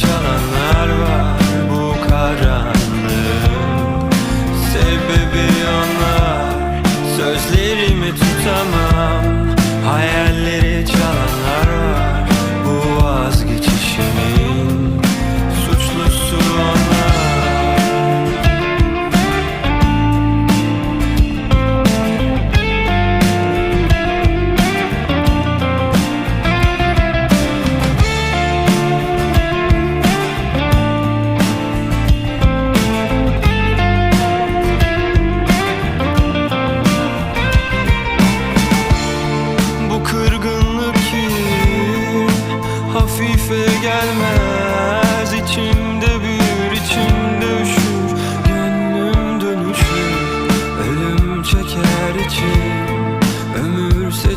çalanlar var bu karanlığın? Sebebi onlar Sözlerimi tutamam. keyfe gelmez. İçimde büyür içimde üşür. Gönlüm dönüşür. Ölüm çeker içim